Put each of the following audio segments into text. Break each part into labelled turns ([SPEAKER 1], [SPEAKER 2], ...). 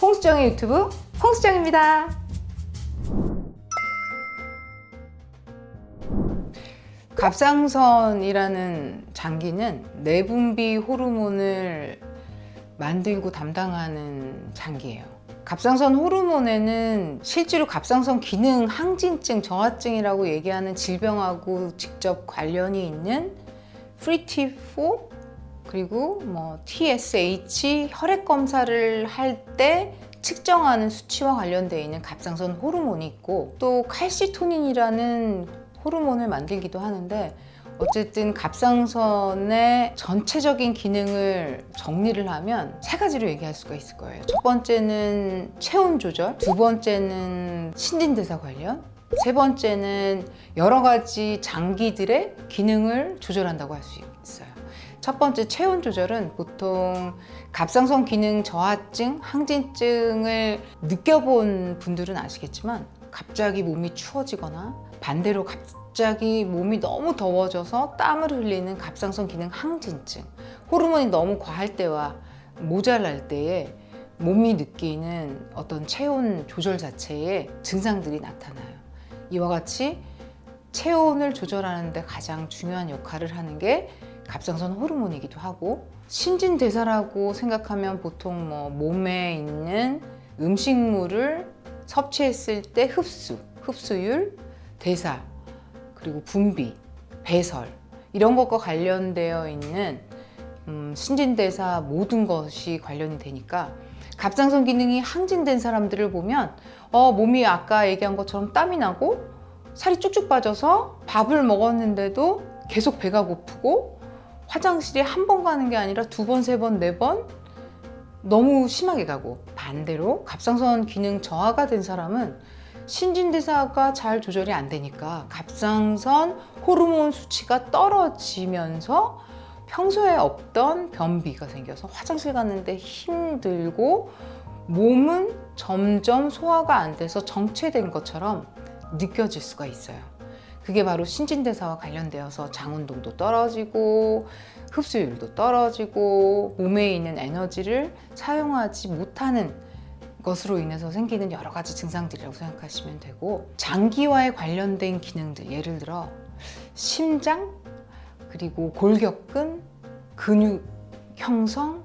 [SPEAKER 1] 홍수정의 유튜브 홍수정입니다. 갑상선이라는 장기는 내분비 호르몬을 만들고 담당하는 장기예요. 갑상선 호르몬에는 실제로 갑상선 기능 항진증, 저하증이라고 얘기하는 질병하고 직접 관련이 있는 프리티4 그리고 뭐 TSH 혈액 검사를 할 때 측정하는 수치와 관련되어 있는 갑상선 호르몬이 있고 또 칼시토닌이라는 호르몬을 만들기도 하는데 어쨌든 갑상선의 전체적인 기능을 정리를 하면 세 가지로 얘기할 수가 있을 거예요. 첫 번째는 체온 조절, 두 번째는 신진대사 관련, 세 번째는 여러 가지 장기들의 기능을 조절한다고 할 수 있어요. 첫 번째 체온 조절은 보통 갑상선 기능 저하증, 항진증을 느껴본 분들은 아시겠지만 갑자기 몸이 추워지거나 반대로 갑자기 몸이 너무 더워져서 땀을 흘리는 갑상선 기능 항진증, 호르몬이 너무 과할 때와 모자랄 때에 몸이 느끼는 어떤 체온 조절 자체의 증상들이 나타나요. 이와 같이 체온을 조절하는데 가장 중요한 역할을 하는 게 갑상선 호르몬이기도 하고 신진대사라고 생각하면 보통 뭐 몸에 있는 음식물을 섭취했을 때 흡수, 흡수율, 대사, 그리고 분비, 배설 이런 것과 관련되어 있는 음, 신진대사 모든 것이 관련이 되니까 갑상선 기능이 항진된 사람들을 보면 어, 몸이 아까 얘기한 것처럼 땀이 나고 살이 쭉쭉 빠져서 밥을 먹었는데도 계속 배가 고프고 화장실에 한 번 가는 게 아니라 두 번, 세 번, 네 번 너무 심하게 가고 반대로 갑상선 기능 저하가 된 사람은 신진대사가 잘 조절이 안 되니까 갑상선 호르몬 수치가 떨어지면서 평소에 없던 변비가 생겨서 화장실 갔는데 힘들고 몸은 점점 소화가 안 돼서 정체된 것처럼 느껴질 수가 있어요. 그게 바로 신진대사와 관련되어서 장운동도 떨어지고 흡수율도 떨어지고 몸에 있는 에너지를 사용하지 못하는 것으로 인해서 생기는 여러 가지 증상들이라고 생각하시면 되고 장기와의 관련된 기능들 예를 들어 심장 그리고 골격근 근육 형성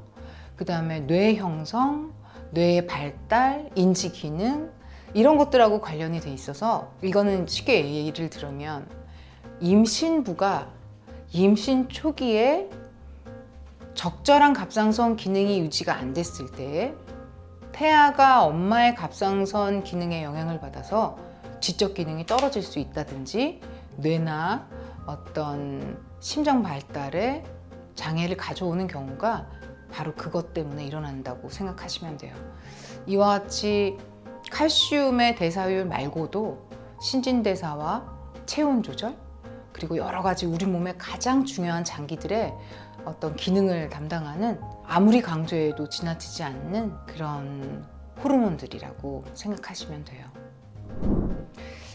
[SPEAKER 1] 그 다음에 뇌 형성 뇌의 발달 인지 기능 이런 것들하고 관련이 돼 있어서 이거는 쉽게 예를 들면 임신부가 임신 초기에 적절한 갑상선 기능이 유지가 안 됐을 때 태아가 엄마의 갑상선 기능에 영향을 받아서 지적 기능이 떨어질 수 있다든지 뇌나 어떤 심장 발달에 장애를 가져오는 경우가 바로 그것 때문에 일어난다고 생각하시면 돼요. 이와 같이 칼슘의 대사율 말고도 신진대사와 체온 조절 그리고 여러 가지 우리 몸의 가장 중요한 장기들의 어떤 기능을 담당하는 아무리 강조해도 지나치지 않는 그런 호르몬들이라고 생각하시면 돼요.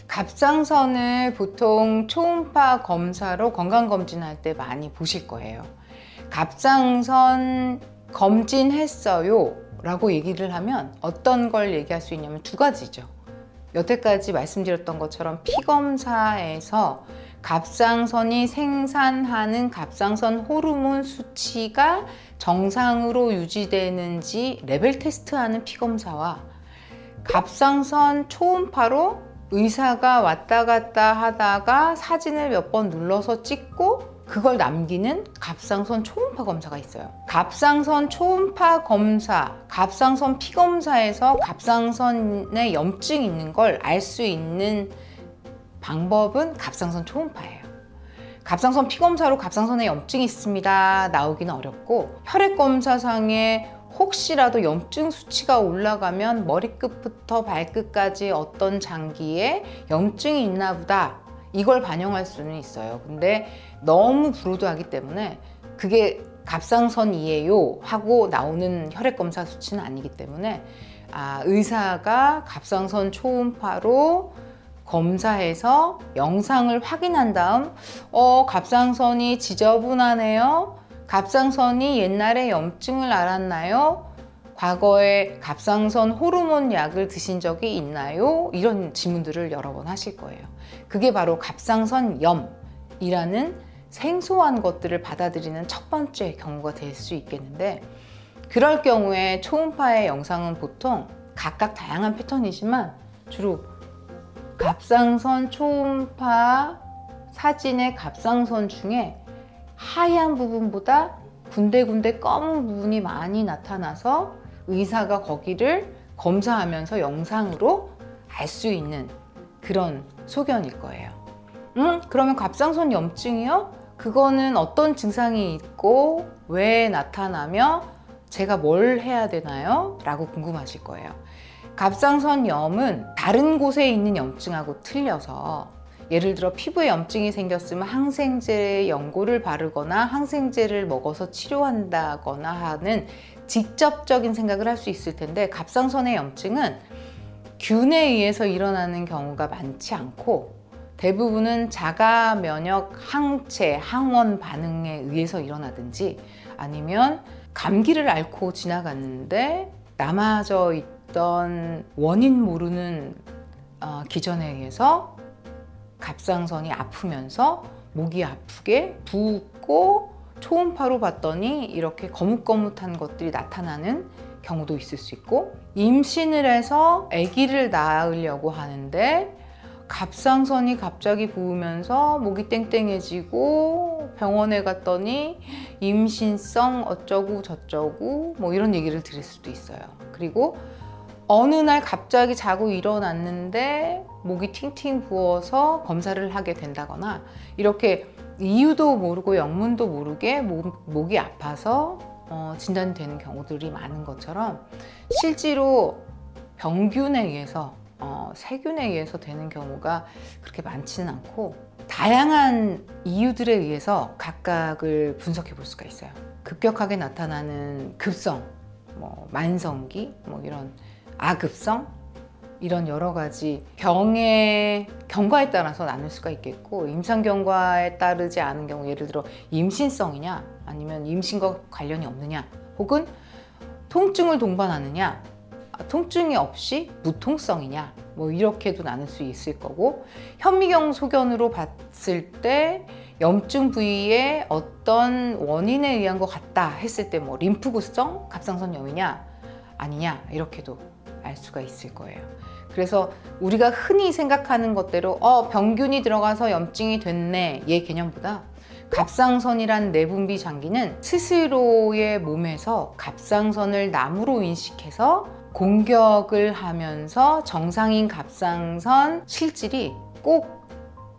[SPEAKER 1] 갑상선을 보통 초음파 검사로 건강검진할 때 많이 보실 거예요. 갑상선 검진했어요 라고 얘기를 하면 어떤 걸 얘기할 수 있냐면 두 가지죠. 여태까지 말씀드렸던 것처럼 피검사에서 갑상선이 생산하는 갑상선 호르몬 수치가 정상으로 유지되는지 레벨 테스트하는 피검사와 갑상선 초음파로 의사가 왔다 갔다 하다가 사진을 몇 번 눌러서 찍고 그걸 남기는 갑상선 초음파 검사가 있어요. 갑상선 초음파 검사, 갑상선 피검사에서 갑상선에 염증이 있는 걸 알 수 있는 방법은 갑상선 초음파예요. 갑상선 피검사로 갑상선에 염증이 있습니다. 나오기는 어렵고 혈액 검사상에 혹시라도 염증 수치가 올라가면 머리끝부터 발끝까지 어떤 장기에 염증이 있나 보다. 이걸 반영할 수는 있어요. 근데 너무 브로드하기 때문에 그게 갑상선이에요 하고 나오는 혈액 검사 수치는 아니기 때문에 아, 의사가 갑상선 초음파로 검사해서 영상을 확인한 다음 어, 갑상선이 지저분하네요. 갑상선이 옛날에 염증을 앓았나요? 과거에 갑상선 호르몬 약을 드신 적이 있나요? 이런 질문들을 여러 번 하실 거예요. 그게 바로 갑상선염이라는 생소한 것들을 받아들이는 첫 번째 경우가 될 수 있겠는데 그럴 경우에 초음파의 영상은 보통 각각 다양한 패턴이지만 주로 갑상선 초음파 사진의 갑상선 중에 하얀 부분보다 군데군데 검은 부분이 많이 나타나서 의사가 거기를 검사하면서 영상으로 알 수 있는 그런 소견일 거예요. 음, 그러면 갑상선 염증이요? 그거는 어떤 증상이 있고 왜 나타나며 제가 뭘 해야 되나요? 라고 궁금하실 거예요. 갑상선 염은 다른 곳에 있는 염증하고 틀려서 예를 들어 피부에 염증이 생겼으면 항생제 연고를 바르거나 항생제를 먹어서 치료한다거나 하는 직접적인 생각을 할 수 있을 텐데 갑상선의 염증은 균에 의해서 일어나는 경우가 많지 않고 대부분은 자가 면역 항체, 항원 반응에 의해서 일어나든지 아니면 감기를 앓고 지나갔는데 남아져 있던 원인 모르는 어, 기전에 의해서 갑상선이 아프면서 목이 아프게 붓고 초음파로 봤더니 이렇게 거뭇거뭇한 것들이 나타나는 경우도 있을 수 있고 임신을 해서 아기를 낳으려고 하는데 갑상선이 갑자기 부으면서 목이 땡땡해지고 병원에 갔더니 임신성 어쩌고 저쩌고 뭐 이런 얘기를 들을 수도 있어요. 그리고 어느 날 갑자기 자고 일어났는데 목이 팅팅 부어서 검사를 하게 된다거나 이렇게 이유도 모르고 영문도 모르게 목, 목이 아파서 어, 진단되는 경우들이 많은 것처럼 실제로 병균에 의해서 어, 세균에 의해서 되는 경우가 그렇게 많지는 않고 다양한 이유들에 의해서 각각을 분석해 볼 수가 있어요. 급격하게 나타나는 급성, 뭐 만성기, 뭐 이런 아급성 이런 여러 가지 병의 경과에 따라서 나눌 수가 있겠고 임상 경과에 따르지 않은 경우 예를 들어 임신성이냐 아니면 임신과 관련이 없느냐 혹은 통증을 동반하느냐 아, 통증이 없이 무통성이냐 뭐 이렇게도 나눌 수 있을 거고 현미경 소견으로 봤을 때 염증 부위에 어떤 원인에 의한 것 같다 했을 때 뭐 림프구성 갑상선 염이냐 아니냐 이렇게도 알 수가 있을 거예요. 그래서 우리가 흔히 생각하는 것대로 어 병균이 들어가서 염증이 됐네 얘 개념보다 갑상선이란 내분비 장기는 스스로의 몸에서 갑상선을 나무로 인식해서 공격을 하면서 정상인 갑상선 실질이 꼭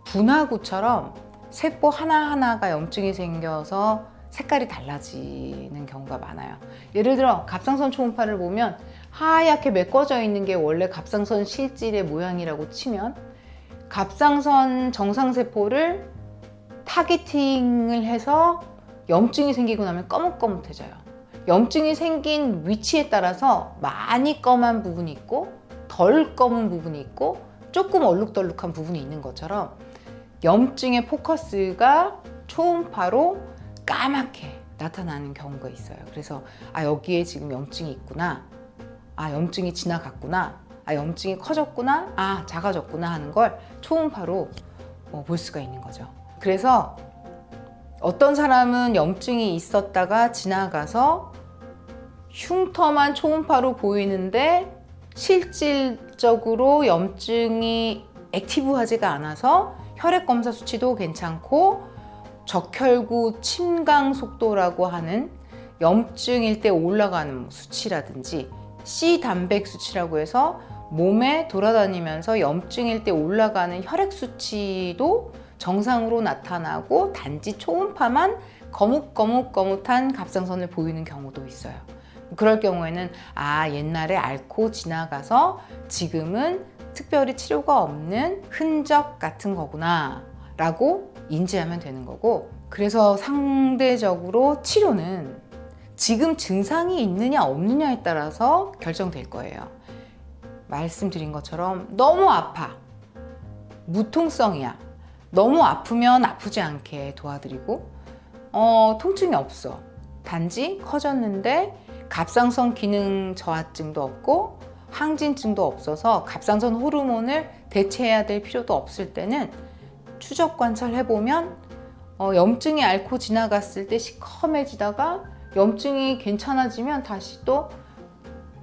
[SPEAKER 1] 분화구처럼 세포 하나하나가 염증이 생겨서 색깔이 달라지는 경우가 많아요. 예를 들어 갑상선 초음파를 보면 하얗게 메꿔져 있는 게 원래 갑상선 실질의 모양이라고 치면 갑상선 정상세포를 타겟팅을 해서 염증이 생기고 나면 거뭇거뭇해져요. 염증이 생긴 위치에 따라서 많이 검은 부분이 있고 덜 검은 부분이 있고 조금 얼룩덜룩한 부분이 있는 것처럼 염증의 포커스가 초음파로 까맣게 나타나는 경우가 있어요. 그래서 아 여기에 지금 염증이 있구나. 아 염증이 지나갔구나. 아 염증이 커졌구나. 아 작아졌구나 하는 걸 초음파로 어, 볼 수가 있는 거죠. 그래서 어떤 사람은 염증이 있었다가 지나가서 흉터만 초음파로 보이는데 실질적으로 염증이 액티브하지가 않아서 혈액 검사 수치도 괜찮고 적혈구 침강 속도라고 하는 염증일 때 올라가는 수치라든지 C 단백 수치라고 해서 몸에 돌아다니면서 염증일 때 올라가는 혈액 수치도 정상으로 나타나고 단지 초음파만 거뭇거뭇거뭇한 갑상선을 보이는 경우도 있어요. 그럴 경우에는 아 옛날에 앓고 지나가서 지금은 특별히 치료가 없는 흔적 같은 거구나 라고 인지하면 되는 거고 그래서 상대적으로 치료는 지금 증상이 있느냐 없느냐에 따라서 결정될 거예요. 말씀드린 것처럼 너무 아파. 무통성이야. 너무 아프면 아프지 않게 도와드리고, 어, 통증이 없어. 단지 커졌는데 갑상선 기능 저하증도 없고 항진증도 없어서 갑상선 호르몬을 대체해야 될 필요도 없을 때는 추적 관찰해 보면 어, 염증이 앓고 지나갔을 때 시커매지다가 염증이 괜찮아지면 다시 또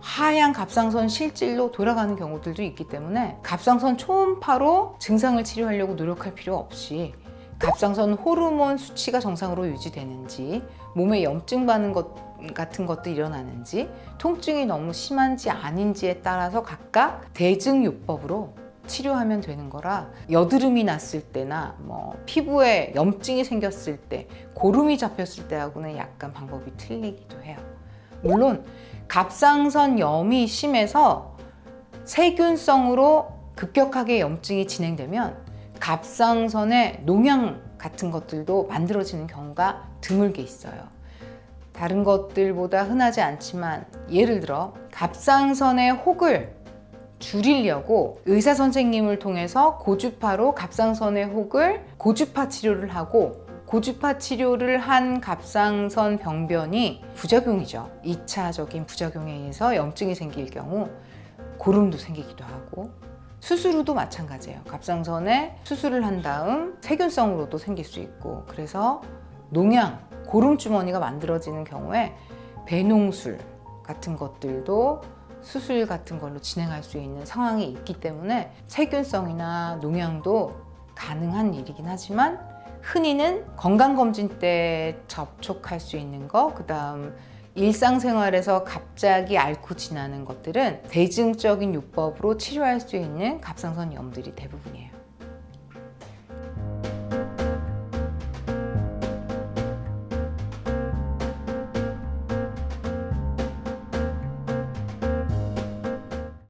[SPEAKER 1] 하얀 갑상선 실질로 돌아가는 경우들도 있기 때문에 갑상선 초음파로 증상을 치료하려고 노력할 필요 없이 갑상선 호르몬 수치가 정상으로 유지되는지 몸에 염증 받는 것 같은 것도 일어나는지 통증이 너무 심한지 아닌지에 따라서 각각 대증요법으로 치료하면 되는 거라 여드름이 났을 때나 뭐 피부에 염증이 생겼을 때 고름이 잡혔을 때하고는 약간 방법이 틀리기도 해요. 물론 갑상선 염이 심해서 세균성으로 급격하게 염증이 진행되면 갑상선에 농양 같은 것들도 만들어지는 경우가 드물게 있어요. 다른 것들보다 흔하지 않지만 예를 들어 갑상선의 혹을 줄이려고 의사 선생님을 통해서 고주파로 갑상선의 혹을 고주파 치료를 하고 고주파 치료를 한 갑상선 병변이 부작용이죠. 2차적인 부작용에 의해서 염증이 생길 경우 고름도 생기기도 하고 수술 후도 마찬가지예요. 갑상선에 수술을 한 다음 세균성으로도 생길 수 있고 그래서 농양, 고름 주머니가 만들어지는 경우에 배농술 같은 것들도 수술 같은 걸로 진행할 수 있는 상황이 있기 때문에 세균성이나 농양도 가능한 일이긴 하지만 흔히는 건강검진 때 접촉할 수 있는 거, 그 다음 일상생활에서 갑자기 앓고 지나는 것들은 대증적인 요법으로 치료할 수 있는 갑상선 염들이 대부분이에요.